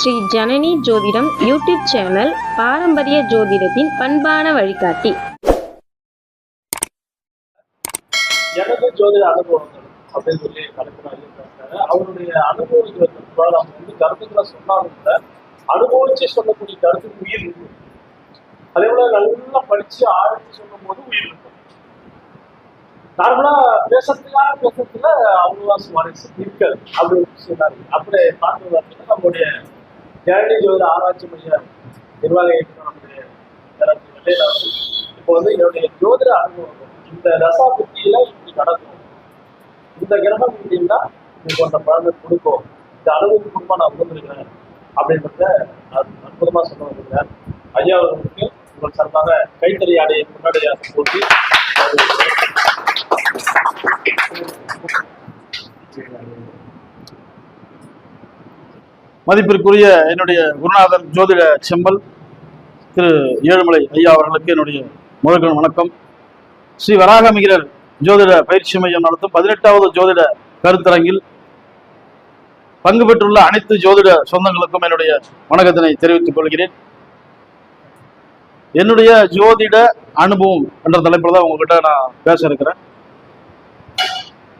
ஸ்ரீ ஜனனி ஜோதிடம் YouTube channel பாரம்பரிய ஜோதிடத்தின் பண்பான வழிகாட்டி. எனது ஜோதிட அனுபவங்கள் அப்படின்னு சொல்லி கலெக்டர் இருக்காங்க அவருடைய அனுபவங்கள் அவங்க வந்து கருத்துக்களை சொன்னாலும் கூட அனுபவிச்சு சொல்லக்கூடிய கருத்துக்கு உயிர் இருக்கு. அதே போல நல்லா படிச்சு ஆராய்ச்சி சொல்லும் போது உயிர் இருக்கும் நார்மலா பேசுறதுக்காக பேசுறதுல அவ்வளவா சுவாரஸ்யம் இருக்காது. அப்படின்னு சொன்னாரு அப்படி பார்க்கறது அப்படின்னா நம்மளுடைய ஜனனி ஜோதிட ஆராய்ச்சி மைய நிர்வாக இயக்குனர் நம்முடைய இப்போ வந்து என்னுடைய ஜோதிட அனுபவம் இந்த ரசா புத்தியில இப்படி நடக்கும். இந்த கிரகம் இப்படின்னா இது அந்த பலனை கொடுக்கும். இந்த அளவுக்கு முன்பா நான் உணர்ந்துருக்கிறேன். அப்படின்றத அற்~ அற்புதமா சொல்ல வந்திருக்கிறேன். ஐயா அவர்களுக்கு உங்கள் சார்பாக கைத்தறி ஆடையை முன்னாடி போட்டி மதிப்பிற்குரிய என்னுடைய குருநாதர் ஜோதிட செம்பல் திரு ஏழுமலை ஐயா அவர்களுக்கு என்னுடைய முதற்கண் வணக்கம். ஸ்ரீ வராகமிகிரர் ஜோதிட பயிற்சி மையம் நடத்தும் பதினெட்டாவது ஜோதிட கருத்தரங்கில் பங்கு பெற்றுள்ள அனைத்து ஜோதிட சொந்தங்களுக்கும் என்னுடைய வணக்கத்தினை தெரிவித்துக் கொள்கிறேன். என்னுடைய ஜோதிட அனுபவம் என்ற தலைப்பில் தான் உங்ககிட்ட நான் பேச இருக்கிறேன்.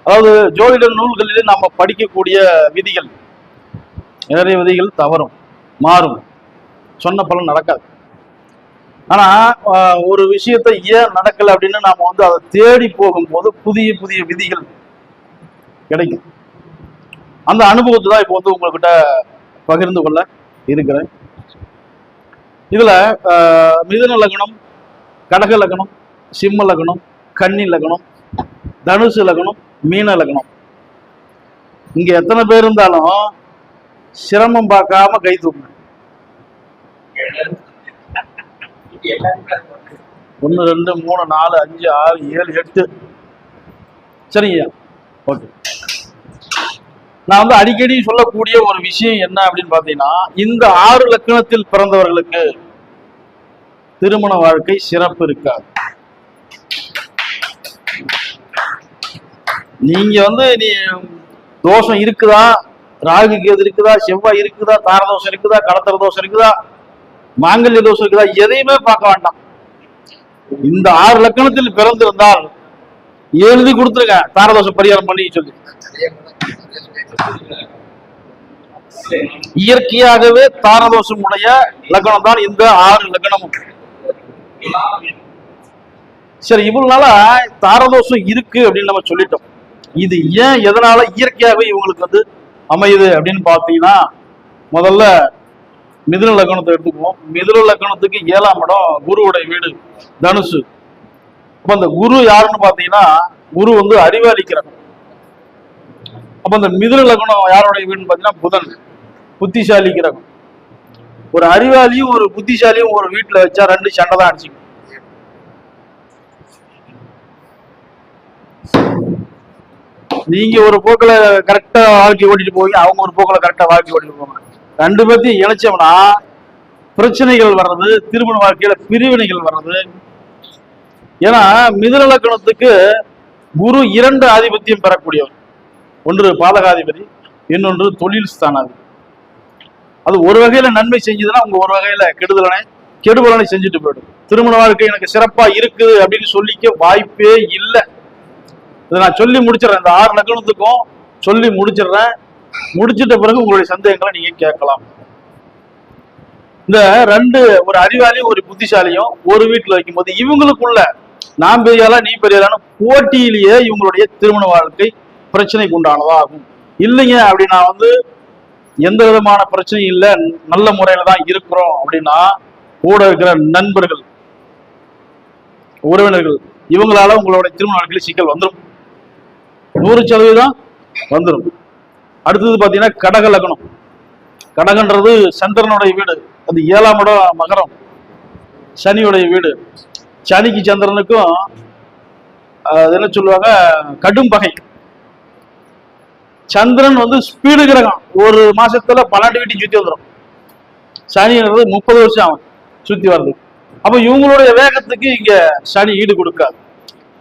அதாவது ஜோதிட நூல்களிலே நாம் படிக்கக்கூடிய விதிகள் நிறைய விதிகள் தவறும் மாறும். சொன்ன பலன் நடக்காது. ஆனால் ஒரு விஷயத்தை ஏன் நடக்கல அப்படின்னு நாம் வந்து அதை தேடி போகும்போது புதிய புதிய விதிகள் கிடைக்கும். அந்த அனுபவத்தை தான் இப்போ வந்து உங்கள்கிட்ட பகிர்ந்து கொள்ள இருக்கிறேன். இதில் மிதன லக்னம் கடக லக்னம் சிம்ம லக்னம் கன்னி லக்னம் தனுசு லக்னம் மீன லக்னம். இங்கே எத்தனை பேர் இருந்தாலும் சிரமம் பார்க்காம கை தூக்கணும் ஒன்று ரெண்டு மூணு நாலு அஞ்சு ஆறு ஏழு எட்டு. சரிங்கய்யா? ஓகே நான் வந்து அடிக்கடி சொல்லக்கூடிய ஒரு விஷயம் என்ன அப்படின்னு பார்த்தீங்கன்னா இந்த ஆறு லக்கணத்தில் பிறந்தவர்களுக்கு திருமண வாழ்க்கை சிறப்பு இருக்காது. நீங்க வந்து நீ தோஷம் இருக்குதா? ராகு கேது இருக்குதா? செவ்வாய் இருக்குதா? தாரதோஷம் இருக்குதா? கடத்தர தோஷம் இருக்குதா? மாங்கல்ய தோஷம் இருக்குதா? எதையுமே பார்க்க வேண்டாம். இந்த ஆறு லக்கணத்தில் பிறந்திருந்தால் எழுதி கொடுத்துருங்க. தாரதோஷம் பரிகாரம் பண்ணி சொல்லி. இயற்கையாகவே தாரதோஷம் உடைய லக்னம் தான் இந்த ஆறு லக்னமும் சரி இவ்வளவு நாளா தாரதோஷம் இருக்கு அப்படின்னு நம்ம சொல்லிட்டோம். இது ஏன் எதனால இயற்கையாகவே இவங்களுக்கு வந்து அமையுது அப்படின்னு பார்த்தீங்கன்னா முதல்ல மிதுன லக்னத்தை எடுத்துக்குவோம். மிதுன லக்னத்துக்கு ஏழாம் இடம் குருவுடைய வீடு தனுசு. அப்ப அந்த குரு யாருன்னு பார்த்தீங்கன்னா குரு வந்து அறிவாளி கிரகம் அப்ப அந்த மிதுன லக்னம் யாருடைய வீடுன்னு பார்த்தீங்கன்னா புதன். புத்திசாலி கிரகம் ஒரு அறிவாளியும் ஒரு புத்திசாலியும் ஒரு வீட்டுல வச்சா ரெண்டு சண்டை தான் அடிச்சுக்கும். நீங்க ஒரு போக்குல கரெக்டா வாழ்க்கை ஓட்டிட்டு போவீங்க அவங்க ஒரு போக்குல கரெக்டா வாழ்க்கை ஓட்டிட்டு போவாங்க. ரெண்டு பேர்த்தையும் இணைச்சோம்னா பிரச்சனைகள் வர்றது திருமண வாழ்க்கையில பிரிவினைகள் வர்றது. ஏன்னா மிதுனலக்கணத்துக்கு குரு இரண்டு ஆதிபத்தியம் பெறக்கூடியவர். ஒன்று பாதகாதிபதி இன்னொன்று தொழில் ஸ்தானாதிபதி. அது ஒரு வகையில நன்மை செஞ்சதுன்னா அவங்க ஒரு வகையில கெடுதலனை கெடுபலனை செஞ்சுட்டு போயிடும். திருமண வாழ்க்கை எனக்கு சிறப்பா இருக்குது அப்படின்னு சொல்லிக்க வாய்ப்பே இல்லை. இதை நான் சொல்லி முடிச்சிடுறேன். இந்த ஆறு லக்கணத்துக்கும் சொல்லி முடிச்சிடுறேன். முடிச்சிட்ட பிறகு உங்களுடைய சந்தேகங்களை நீங்க கேட்கலாம். இந்த ரெண்டு ஒரு அறிவாளியும் ஒரு புத்திசாலியும் ஒரு வீட்டுல வைக்கும்போது இவங்களுக்குள்ள நான் பெரியாலா நீ பெரியாலான்னு போட்டியிலேயே இவங்களுடைய திருமண வாழ்க்கை பிரச்சனைக்கு உண்டானதா ஆகும். இல்லைங்க அப்படின்னா வந்து எந்த விதமான பிரச்சனையும் இல்லை. நல்ல முறையில தான் இருக்கிறோம் அப்படின்னா கூட இருக்கிற நண்பர்கள் உறவினர்கள் இவங்களால உங்களுடைய திருமண வாழ்க்கையில் சிக்கல் வந்துடும் நூறு சதவீதம் வந்துடும் அடுத்தது பார்த்தீங்கன்னா கடக லக்னம். கடகன்றது சந்திரனுடைய வீடு. அது ஏழாம் இடம் மகரம். சனியுடைய வீடு. சனிக்கு சந்திரனுக்கும் அது என்ன சொல்லுவாங்க? கடும் பகை. சந்திரன் வந்து ஸ்பீடு கிரகம். ஒரு மாசத்துல பன்னெண்டு வீட்டையும் சுத்தி வந்துடும் சனின்றது முப்பது வருஷம் ஆகும் சுத்தி வர்றது அப்ப இவங்களுடைய வேகத்துக்கு இங்க சனி ஈடு கொடுக்காது.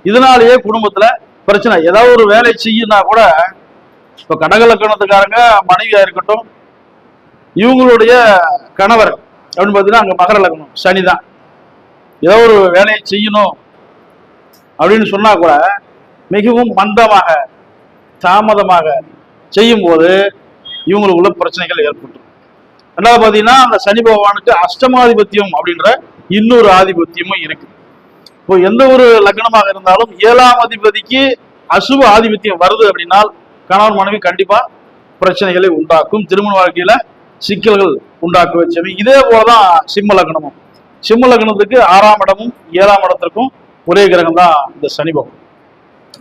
இதனாலேயே குடும்பத்துல பிரச்சனை. ஏதாவது ஒரு வேலை செய்யுனா கூட இப்ப கடகலக்கணத்துக்காரங்க மனைவியாக மனைவியா இருக்கட்டும் இவங்களுடைய கணவர் அப்படின்னு பார்த்தீங்கன்னா அங்க மகர லக்னம் சனி தான். ஏதோ ஒரு வேலையை செய்யணும் அப்படின்னு சொன்னா கூட மிகவும் மந்தமாக தாமதமாக செய்யும்போது இவங்களுக்குள்ள பிரச்சனைகள் ஏற்பட்டுரும். ரெண்டாவது பார்த்தீங்கன்னா அந்த சனி பகவானுக்கு அஷ்டமாதிபத்தியம் அப்படின்ற இன்னொரு ஆதிபத்தியமும் இருக்குது இப்போ எந்த ஒரு லக்னமாக இருந்தாலும் ஏழாம் அதிபதிக்கு அசுப ஆதிபத்தியம் வருது அப்படின்னா கணவன் மனைவி கண்டிப்பா பிரச்சனைகளை உண்டாக்கும். திருமண வாழ்க்கையில சிக்கல்கள் உண்டாக்க வச்சவை இதே போலதான் சிம்ம லக்னமும். சிம்ம லக்னத்துக்கு ஆறாம் இடமும் ஏழாம் இடத்திற்கும் ஒரே கிரகம் தான் இந்த சனி பகவான்.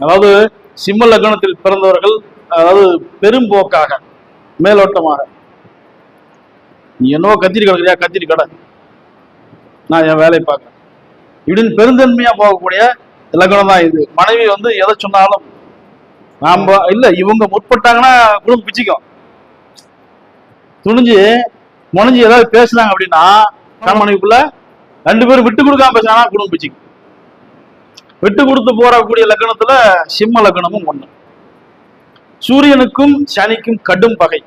அதாவது சிம்ம லக்னத்தில் பிறந்தவர்கள் அதாவது பெரும்போக்காக மேலோட்டமாக. நீ என்னவோ கத்திரி கிடக்குறியா? கத்திரி கடை. நான் என் வேலையை பார்க்கறேன். இப்படின்னு பெருந்தன்மையா போகக்கூடிய லக்னம் தான் இது. மனைவி வந்து எதை சொன்னாலும் நாம இல்ல இவங்க முற்பட்டாங்கன்னா குடும்பம் பிச்சுக்கும். துணிஞ்சு முனைஞ்சு ஏதாவது பேசுனாங்க அப்படின்னா கணவன் மனைவிக்குள்ள ரெண்டு பேரும் விட்டு கொடுக்காம பேசினா குடும்பம் பிச்சுக்கும். விட்டு கொடுத்து போறக்கூடிய லக்னத்துல சிம்ம லக்னமும் ஒண்ணு. சூரியனுக்கும் சனிக்கும் கடும் பகை.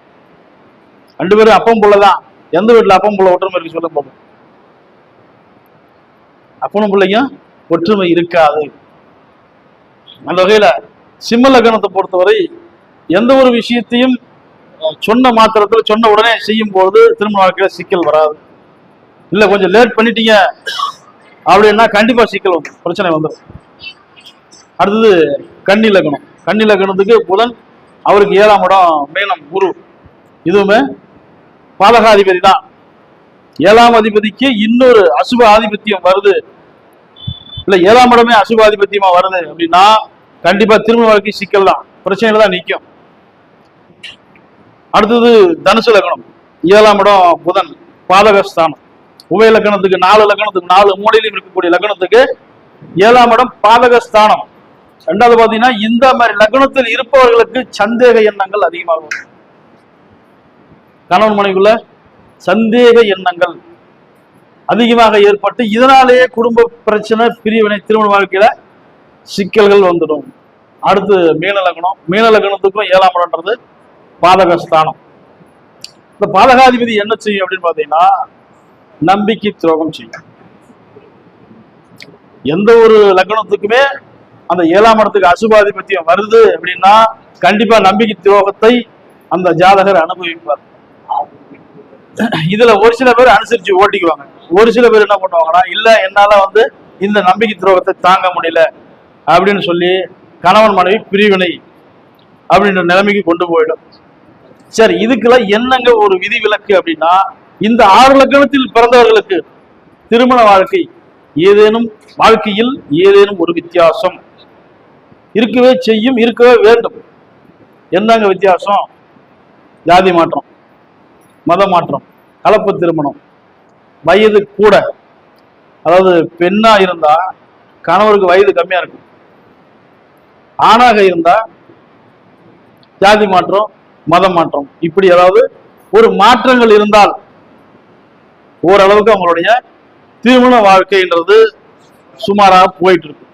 ரெண்டு பேரும் அப்பம் புள்ளதான் எந்த வீட்டுல அப்பம் புள்ள ஒற்றுமை இருக்கு சொல்ல போகும் அப்பனும் பிள்ளைக்கும் ஒற்றுமை இருக்காது. அந்த வகையில சிம்ம லக்னத்தை பொறுத்தவரை எந்த ஒரு விஷயத்தையும் சொன்ன மாத்திரத்தில் சொன்ன உடனே செய்யும் போது திருமண வாழ்க்கையில சிக்கல் வராது. இல்லை கொஞ்சம் லேட் பண்ணிட்டீங்க அப்படின்னா கண்டிப்பாக சிக்கல் வந்து பிரச்சனை வந்துடும் அடுத்தது கன்னி லக்னம். கன்னி லக்னத்துக்கு புதன் அவருக்கு ஏழாம் இடம் மேனம் குரு. இதுவுமே பாதகாதிபதி தான். ஏழாம் அதிபதிக்கு இன்னொரு அசுப ஆதிபத்தியம் வருது. இல்ல ஏழாம் இடமே அசுப ஆதிபத்தியமா வருது அப்படின்னா கண்டிப்பா திருமண வாழ்க்கை சிக்கல் தான். பிரச்சனையில தான் நிற்கும் அடுத்தது தனுசு லக்னம். ஏழாம் இடம் புதன் பாதகஸ்தானம் உபய லக்னத்துக்கு நாலு லக்னத்துக்கு நாலு மூலையிலும் இருக்கக்கூடிய லக்னத்துக்கு ஏழாம் இடம் பாதகஸ்தானம் ரெண்டாவது பாத்தீங்கன்னா இந்த மாதிரி லக்னத்தில் இருப்பவர்களுக்கு சந்தேக எண்ணங்கள் அதிகமாகும் கணவன் மனைவிக்குள்ள சந்தேக எண்ணங்கள் அதிகமாக ஏற்பட்டு இதனாலேயே குடும்ப பிரச்சனை பிரிவினை திருமண வாழ்க்கையில சிக்கல்கள் வந்துடும். அடுத்து மீன மீனலகணத்துக்கும் ஏழாம் இடம்ன்றது பாதகஸ்தானம். இந்த பாதகாதிபதி என்ன செய்யும் அப்படின்னு பார்த்தீங்கன்னா நம்பிக்கை துரோகம் செய்யும். எந்த ஒரு லக்னத்துக்குமே அந்த ஏழாம் இடத்துக்கு அசுபாதிபத்தியம் வருது அப்படின்னா கண்டிப்பா நம்பிக்கை துரோகத்தை அந்த ஜாதகர் அனுபவிப்பார். இதுல ஒரு சில பேர் அனுசரிச்சு ஓட்டிக்குவாங்க. ஒரு சில பேர் என்ன பண்ணுவாங்கன்னா இல்ல என்னால வந்து இந்த நம்பிக்கை துரோகத்தை தாங்க முடியல அப்படின்னு சொல்லி கணவன் மனைவி பிரிவினை அப்படின்ற நிலைமைக்கு கொண்டு போயிடும். சரி இதுக்கெல்லாம் என்னங்க ஒரு விதி விலக்கு அப்படின்னா இந்த ஆறு லக்கணத்தில் பிறந்தவர்களுக்கு திருமண வாழ்க்கை ஏதேனும் வாழ்க்கையில் ஏதேனும் ஒரு வித்தியாசம் இருக்கவே செய்யும் இருக்கவே வேண்டும். என்னங்க வித்தியாசம்? ஜாதி மாற்றம். மத மாற்றம் கலப்பு திருமணம். வயது கூட அதாவது பெண்ணா இருந்தா கணவருக்கு வயது கம்மியா இருக்கும். ஆணாக இருந்தா ஜாதி மாற்றம் மத மாற்றம். இப்படி ஏதாவது ஒரு மாற்றங்கள் இருந்தால் ஓரளவுக்கு அவங்களுடைய திருமண வாழ்க்கைன்றது சுமாராக போயிட்டு இருக்கு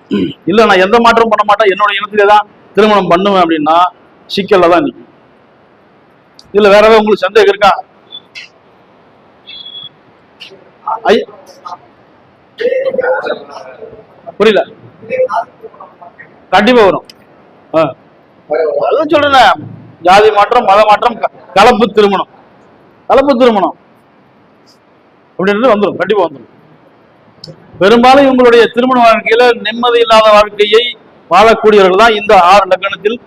இல்ல நான் எந்த மாற்றமும் பண்ண மாட்டேன். என்னோட இனத்திலே தான் திருமணம் பண்ணுவேன் அப்படின்னா சிக்கல்ல தான் நிற்கும் இதுல வேற ஏதாவது உங்களுக்கு சந்தேகம் இருக்கா? புரியல. கண்டிப்பா வரும். அதான் சொல்றேன். ஜாதி மாற்றம் மத மாற்றம் கலப்பு திருமணம். கலப்பு திருமணம். அப்படின்றது வந்துடும் கண்டிப்பா வந்துடும் பெரும்பாலும் இவங்களுடைய திருமண வாழ்க்கையில நிம்மதி இல்லாத வாழ்க்கையை வாழக்கூடியவர்கள் தான் இந்த ஆறு லக்கணத்தில்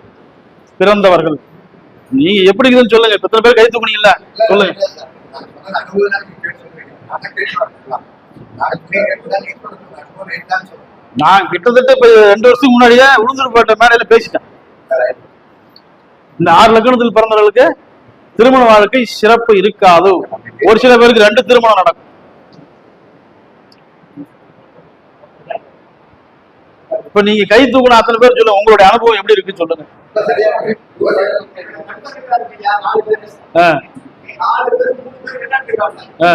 பிறந்தவர்கள். நீங்க எப்படி இருக்குதுன்னு சொல்லுங்க. இப்ப எத்தனை பேர் கை சொல்லுங்க. நான் கிட்டத்தட்ட இப்ப ரெண்டு வருஷத்துக்கு முன்னாடியே உளுந்தூர்பேட்டை மேடையில பேசிட்டேன். இந்த ஆறு லக்கணத்தில் பிறந்தவர்களுக்கு திருமண வாழ்க்கை சிறப்பு இருக்காது. ஒரு சில பேருக்கு ரெண்டு திருமணம் நடக்கும். இப்ப நீங்க கை தூக்கின அத்தனை பேர் சொல்லுங்க உங்களுடைய அனுபவம் எப்படி இருக்குன்னு சொல்லுங்க. ஆ, ஆ.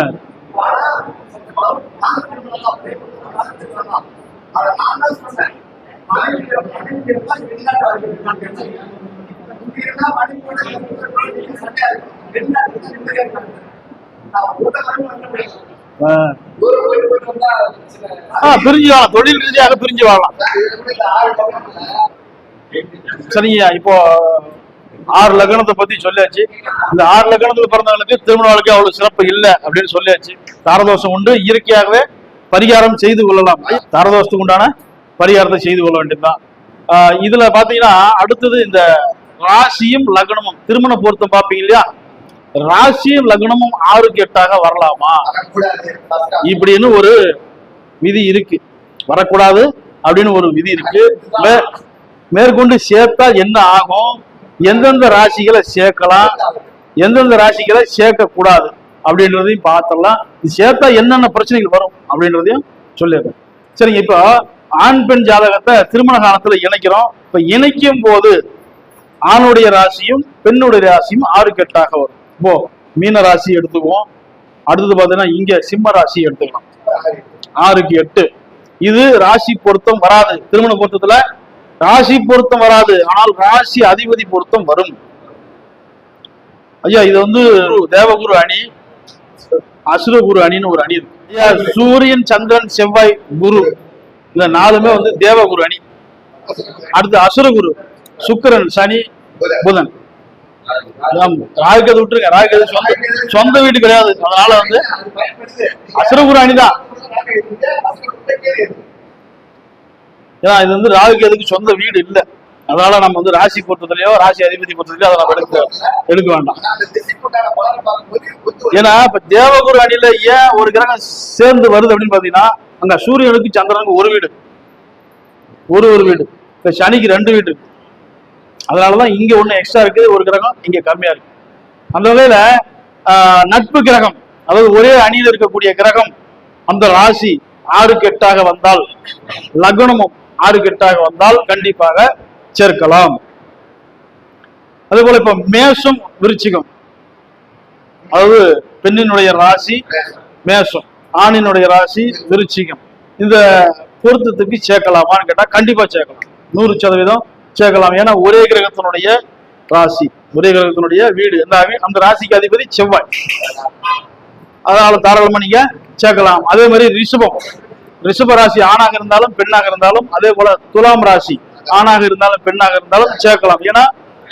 ஆ. ஆ, பிரிஞ்சு வாழலாம் தொழில் ரீதியாக பிரிஞ்சு வாழலாம் சரிங்கய்யா இப்போ ஆறு லக்னத்தை பத்தி சொல்லியாச்சு. இந்த ஆறு லக்னத்துல பிறந்தவங்களுக்கு திருமண வாழ்க்கை அவ்வளவு சிறப்பு இல்லை அப்படின்னு சொல்லியாச்சு. தாரதோஷம் உண்டு. இயற்கையாகவே பரிகாரம் செய்து கொள்ளலாம். தாரதோஷத்துக்கு உண்டான பரிகாரத்தை செய்து கொள்ள வேண்டியதுதான். இதுல பாத்தீங்கன்னா அடுத்தது இந்த ராசியும் லக்னமும். திருமண பொருத்தம் பார்ப்பீங்க இல்லையா? ராசியும் லக்னமும் ஆறுக்கு எட்டாக வரலாமா? இப்படின்னு ஒரு விதி இருக்கு. வரக்கூடாது அப்படின்னு ஒரு விதி இருக்கு. மே- மேற்கொண்டு சேர்த்தா என்ன ஆகும்? எந்தெந்த ராசிகளை சேர்க்கலாம்? எந்தெந்த ராசிகளை சேர்க்க கூடாது அப்படின்றதையும் பார்த்தலாம் இது சேர்த்தா என்னென்ன பிரச்சனைகள் வரும் அப்படின்றதையும் சொல்லிடுறேன் சரிங்க இப்போ ஆண் பெண் ஜாதகத்தை திருமண காலத்துல இணைக்கிறோம். இப்ப இணைக்கும் போது ஆணுடைய ராசியும் பெண்ணுடைய ராசியும் ஆறு கெட்டாக வரும். இப்போ மீன ராசி எடுத்துக்குவோம். அடுத்தது பார்த்தீங்கன்னா இங்க சிம்ம ராசி எடுத்துக்கலாம். ஆறுக்கு எட்டு. இது ராசி பொருத்தம் வராது. திருமண பொருத்தத்துல ராசி பொருத்தம் வராது. ஆனால் ராசி அதிபதி பொருத்தம் வரும். ஐயா இது வந்து தேவகுரு அணி. அசுரகுரு அணின்னு ஒரு அணி இருக்கு. சூரியன் சந்திரன் செவ்வாய் குரு இந்த நாலுமே வந்து தேவகுரு அணி. அடுத்து அசுரகுரு சுக்கிரன் சனி புதன். ராகுகேது விட்டுருங்க. ராகுகேது சொந்த சொந்த வீடு கிடையாது. அதனால வந்து அசுரகுரு அணிதான். ஏன்னா இது வந்து ராகுகேதுக்கு சொந்த வீடு இல்ல. அதனால நம்ம வந்து ராசி பொருத்தத்திலயோ ராசி அதிபதி பொருத்தத்திலயோ அதை நம்ம எடுக்க எடுக்க வேண்டாம். ஏன்னா இப்ப தேவகுரு அணில ஏன் ஒரு கிரகம் சேர்ந்து வருது அப்படின்னு பாத்தீங்கன்னா அங்க சூரியனுக்கு சந்திரனுக்கு ஒரு வீடு. ஒரு ஒரு வீடு. இப்ப சனிக்கு ரெண்டு வீடு இருக்கு. அதனாலதான் இங்க ஒண்ணு எக்ஸ்ட்ரா இருக்கு ஒரு கிரகம் இங்க கம்மியா இருக்கு. அந்த வகையில ஆஹ், நட்பு கிரகம் அதாவது ஒரே அணியில் இருக்கக்கூடிய கிரகம் அந்த ராசி ஆறு கெட்டாக வந்தால் லக்னமும் ஆறு கெட்டாக வந்தால் கண்டிப்பாக சேர்க்கலாம். அதே போல இப்ப மேஷம் விருச்சிகம். அதாவது பெண்ணினுடைய ராசி மேஷம். ஆணினுடைய ராசி விருச்சிகம். இந்த பொருத்தத்துக்கு சேர்க்கலாமான்னு கேட்டா கண்டிப்பா சேர்க்கலாம். நூறு சதவீதம் சேர்க்கலாம். ஏன்னா ஒரே கிரகத்தினுடைய ராசி ஒரே கிரகத்தினுடைய வீடு. என்ன அந்த ராசிக்கு அதிபதி செவ்வாய். அதனால தாராளமாக நீங்க சேர்க்கலாம். அதே மாதிரி ரிஷபம். ரிஷப ராசி ஆணாக இருந்தாலும் பெண்ணாக இருந்தாலும் அதே போல துலாம் ராசி ஆணாக இருந்தாலும் பெண்ணாக இருந்தாலும் சேர்க்கலாம். ஏன்னா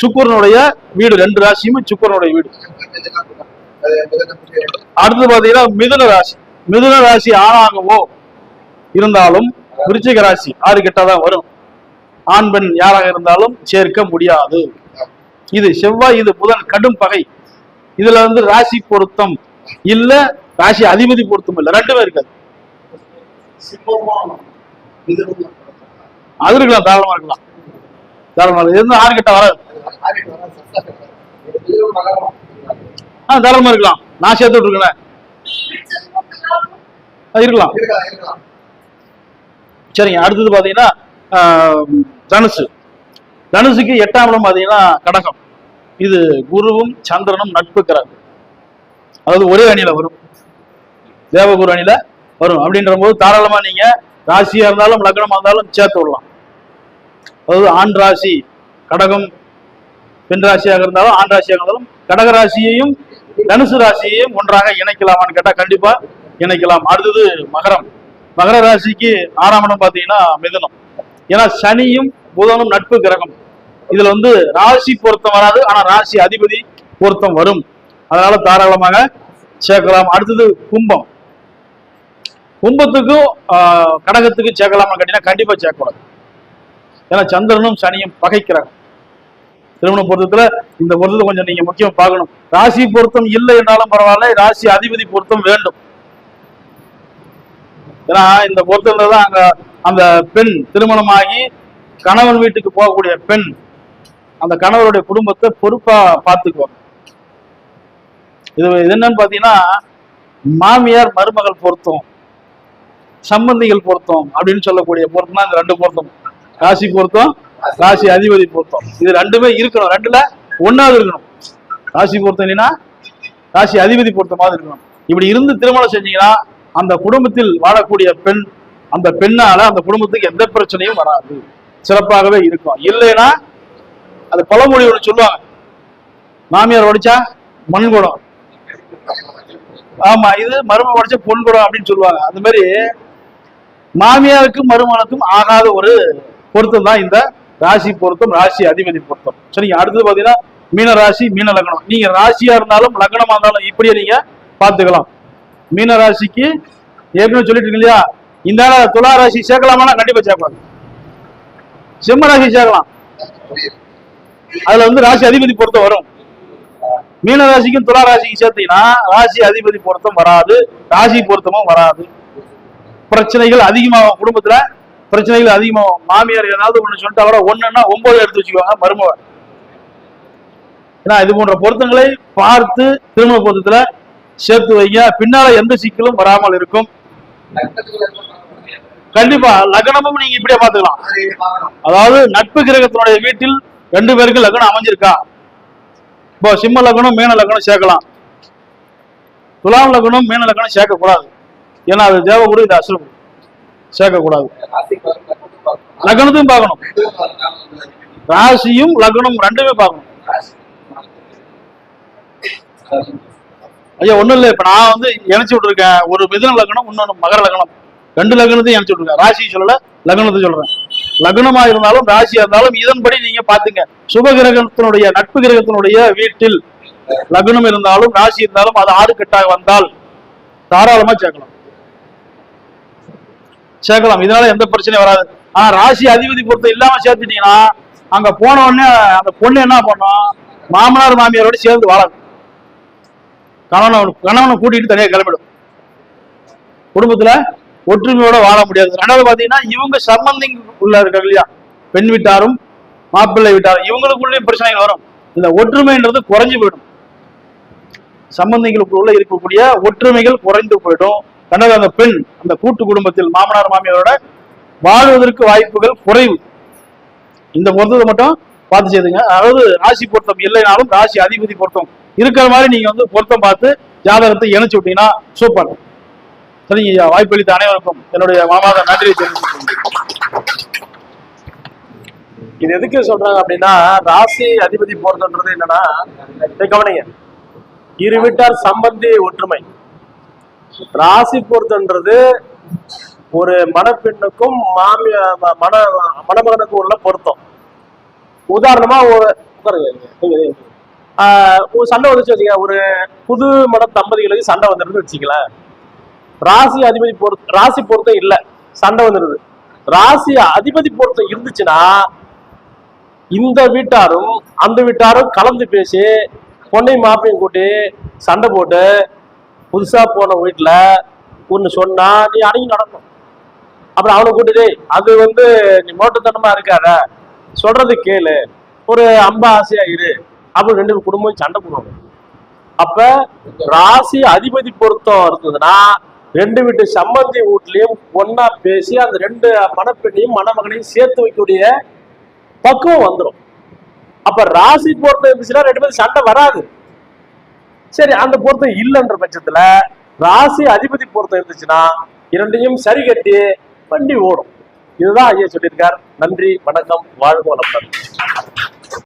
சுக்கரனுடைய வீடு ரெண்டு ராசியுமே சுக்கரனுடைய வீடு. அடுத்து பாத்தீங்கன்னா மிதுன ராசி. மிதுன ராசி ஆணாகவோ இருந்தாலும் விருச்சிக ராசி ஆறு கிட்டதான் வரும். ஆண் பெண் யாராக இருந்தாலும் சேர்க்க முடியாது. இது செவ்வாய் இது புதன் கடும் பகை. இதுல வந்து ராசி பொருத்தம் இல்ல ராசி அதிபதி பொருத்தம் இல்ல. ரெண்டுமே இருக்காது. அது இருக்கலாம் தாராளமா இருக்கலாம். தாராளமா இருந்து ஆறு கிட்ட வராது. ஆ தாராளமா இருக்கலாம். நான் சேர்த்து விட்டுருக்கேன் இருக்கலாம். சரிங்க அடுத்தது பாத்தீங்கன்னா தனுசு. தனுசுக்கு எட்டாம் இடம் பாத்தீங்கன்னா கடகம். இது குருவும் சந்திரனும் நட்பு கிரகம். அதாவது ஒரே அணியில வரும். தேவகுரு அணியில வரும். அப்படின்ற போது தாராளமா நீங்க ராசியா இருந்தாலும் லக்னமா இருந்தாலும் சேர்த்து விடலாம். அதாவது ஆண் ராசி கடகம் பெண் ராசியாக இருந்தாலும் ஆண் ராசியாக இருந்தாலும் கடக ராசியையும் தனுசு ராசியையும் ஒன்றாக இணைக்கலாமான்னு கேட்டா கண்டிப்பா இணைக்கலாம். அடுத்தது மகரம். மகர ராசிக்கு ஆறாம் இடம் பாத்தீங்கன்னா மிதனம். ஏன்னா சனியும் புதனும் நட்பு கிரகம். இதுல வந்து ராசி பொருத்தம் வராது ஆனா ராசி அதிபதி பொருத்தம் வரும். அதனால தாராளமாக சேர்க்கலாம். அடுத்தது கும்பம். கும்பத்துக்கும் ஆஹ், கடகத்துக்கும் சேர்க்கலாமா கேட்டீங்கன்னா கண்டிப்பா சேர்க்கக்கூடாது. ஏன்னா சந்திரனும் சனியும் பகைக்கிறாங்க திருமண பொருத்தத்துல இந்த பொருத்தத்தை கொஞ்சம் நீங்க முக்கியம் பார்க்கணும். ராசி பொருத்தம் இல்லை என்றாலும் பரவாயில்ல. ராசி அதிபதி பொருத்தம் வேண்டும். ஏன்னா இந்த பொருத்தத்துல தான் அங்க அந்த பெண் திருமணமாகி கணவன் வீட்டுக்கு போகக்கூடிய பெண் அந்த கணவருடைய குடும்பத்தை பொறுப்பா பார்த்துக்குவாங்க. இது இது என்னன்னு பாத்தீங்கன்னா மாமியார் மருமகள் பொருத்தம் சம்பந்திகள் பொருத்தம் அப்படின்னு சொல்லக்கூடிய பொருத்தம் தான் இந்த ரெண்டு பொருத்தம். ராசி பொருத்தம் ராசி அதிபதி பொருத்தம். இது ரெண்டுமே இருக்கணும். ரெண்டுல ஒன்னாவது இருக்கணும். ராசி பொருத்தம் இல்லைன்னா ராசி அதிபதி பொருத்தமாவது இருக்கணும். இப்படி இருந்து திருமணம் செஞ்சீங்கன்னா அந்த குடும்பத்தில் வாழக்கூடிய பெண் அந்த பெண்ணால அந்த குடும்பத்துக்கு எந்த பிரச்சனையும் வராது. சிறப்பாகவே இருக்கும். இல்லைன்னா அது பழமொழி ஒன்று சொல்லுவாங்க. மாமியார் உடைச்சா மண் குடம். ஆமா இது மரும உடைச்ச பொன் குடம் அப்படின்னு சொல்லுவாங்க. அந்த மாதிரி மாமியாருக்கும் மருமகனுக்கும் ஆகாத ஒரு பொருத்தம் தான் இந்த ராசி பொருத்தம் ராசி அதிபதி பொருத்தம். சரிங்க அடுத்தது பாத்தீங்கன்னா மீன ராசி மீன லக்னம். நீங்க ராசியா இருந்தாலும் லக்னமா இருந்தாலும் இப்படியே நீங்க பாத்துக்கலாம் மீன ராசிக்கு ஏற்கனவே சொல்லிட்டு இருக்கீங்க இல்லையா? இந்த துலா ராசி சேர்க்கலாமா கண்டிப்பா சேர்க்கலாம். சிம்ம ராசி சேர்க்கலாம். அதுல வந்து ராசி அதிபதி பொருத்தம் வரும். மீன ராசிக்கும் துலா ராசிக்கும் சேர்த்தீங்கன்னா ராசி அதிபதி பொருத்தம் வராது ராசி பொருத்தமும் வராது. பிரச்சனைகள் அதிகமாகும் குடும்பத்துல. பிரச்சனைகள் அதிகமாகும் மாமியார் ஏதாவது ஒண்ணு சொல்லிட்டு அவரை ஒண்ணுன்னா ஒன்பது எடுத்து வச்சுக்குவாங்க மருமக ஏன்னா இது போன்ற பொருத்தங்களை பார்த்து திருமண பொருத்தத்துல சேர்த்து வைங்க. பின்னால எந்த சிக்கலும் வராமல் இருக்கும். கண்டிப்பா லக்னமும் நீங்க இப்படியே பாத்துக்கலாம் அதாவது நட்பு கிரகத்தினுடைய வீட்டில் ரெண்டு பேருக்கு லக்னம் அமைஞ்சிருக்கா? இப்போ சிம்ம லக்னம் மீன லக்னம் சேர்க்கலாம். துலாம் லக்னம் மீன லக்னம் சேர்க்கக்கூடாது. ஏன்னா அது தேவகுரு இது அசுரகுரு சேர்க்கக்கூடாது. லக்னத்தையும் பார்க்கணும். ராசியும் லக்னம் ரெண்டுமே பார்க்கணும். ஐயா ஒண்ணும் இல்லை இப்ப நான் வந்து இணைச்சு விட்டுருக்கேன். ஒரு மிதுன லக்னம் இன்னொன்னு மகர லக்னம். ரெண்டு லக்னத்தையும் இணைச்சு விட்டுருக்கேன். ராசி சொல்லல லக்னத்தை சொல்றேன். லக்னமா இருந்தாலும் ராசியா இருந்தாலும் இதன்படி நீங்க பாத்துங்க சுப கிரகத்தினுடைய நட்பு கிரகத்தினுடைய வீட்டில் லக்னம் இருந்தாலும் ராசி இருந்தாலும் அது ஆறு கட்டாக வந்தால் தாராளமா சேர்க்கலாம். சேர்க்கலாம். இதனால எந்த பிரச்சனையும் வராது. ஆனா ராசி அதிபதி பொறுத்த இல்லாம சேர்த்துட்டீங்கன்னா அங்க போன உடனே அந்த பொண்ணு என்ன பண்ணும்? மாமனார் மாமியாரோட சேர்ந்து வாழாது கணவன் கணவனை கூட்டிட்டு தனியா கிளம்பிடும். குடும்பத்துல ஒற்றுமையோட வாழ முடியாது. ரெண்டாவது பாத்தீங்கன்னா இவங்க சம்பந்திங் உள்ள இருக்காங்க இல்லையா? பெண் வீட்டாரும் மாப்பிள்ளை வீட்டாரும் இவங்களுக்குள்ளேயும் பிரச்சனைகள் வரும். இந்த ஒற்றுமைன்றது குறைஞ்சு போயிடும். சம்பந்திகளுக்குள்ள இருக்கக்கூடிய ஒற்றுமைகள் குறைந்து போயிடும். ரெண்டாவது அந்த பெண் அந்த கூட்டு குடும்பத்தில் மாமனார் மாமியாரோட வாழ்வதற்கு வாய்ப்புகள் குறைவு. இந்த பொருத்தத்தை மட்டும் பார்த்து செய்துங்க. அதாவது ராசி பொருத்தம் இல்லைனாலும் ராசி அதிபதி பொருத்தம் இருக்கிற மாதிரி நீங்க வந்து பொருத்தம் பார்த்து ஜாதகத்தை இணைச்சு விட்டீங்கன்னா சூப்பர். சரிங்க ஐயா. வாய்ப்பளித்த அனைவருக்கும் என்னுடைய மாமாத நன்றியை தெரிவித்துக் இது எதுக்கு சொல்றாங்க அப்படின்னா ராசி அதிபதி பொருத்தம்ன்றது என்னன்னா கவனிங்க. இரு வீட்டார் சம்பந்தி ஒற்றுமை. ராசி பொருத்தன்றது ஒரு மணப்பெண்ணுக்கும் மாமிய மன மணமகனுக்கும் உள்ள பொருத்தம். உதாரணமா ஒரு ஒரு சண்டை வந்துச்சு வச்சுக்க ஒரு புது மன தம்பதிகளுக்கு சண்டை வந்துருந்து வச்சுக்கலாம் ராசி அதிபதி பொருத்த ராசி பொருத்தம் இல்லை சண்டை வந்துடுது ராசி அதிபதி பொருத்தம் இருந்துச்சுன்னா இந்த வீட்டாரும் அந்த வீட்டாரும் கலந்து பேசி பொண்ணையும் மாப்பையும் கூட்டி சண்டை போட்டு புதுசாக போன வீட்டில் ஒன்று சொன்னால் நீ அடங்கி நடக்கும் அப்புறம் அவனை கூட்டிட்டு அது வந்து நீ மோட்டத்தனமாக இருக்காத. சொல்கிறது கேளு. ஒரு அம்பா ஆசையாக இரு. அப்படின்னு ரெண்டு குடும்பம் சண்டை போடுவாங்க. அப்ப ராசி அதிபதி பொருத்தம் இருந்ததுன்னா ரெண்டு வீட்டு சம்பந்தி வீட்லயும் ஒன்னா பேசி அந்த ரெண்டு மணப்பெண்ணையும் மணமகனையும் சேர்த்து வைக்கக்கூடிய பக்குவம் வந்துடும் அப்ப ராசி பொருத்தம் இருந்துச்சுன்னா ரெண்டு பேரும் சண்டை வராது. சரி அந்த பொருத்தம் இல்லைன்ற பட்சத்துல ராசி அதிபதி பொருத்தம் இருந்துச்சுன்னா இரண்டையும் சரி கட்டி வண்டி ஓடும். இதுதான் ஐயா சொல்லியிருக்கார். நன்றி வணக்கம் வாழ்க வளமுடன்.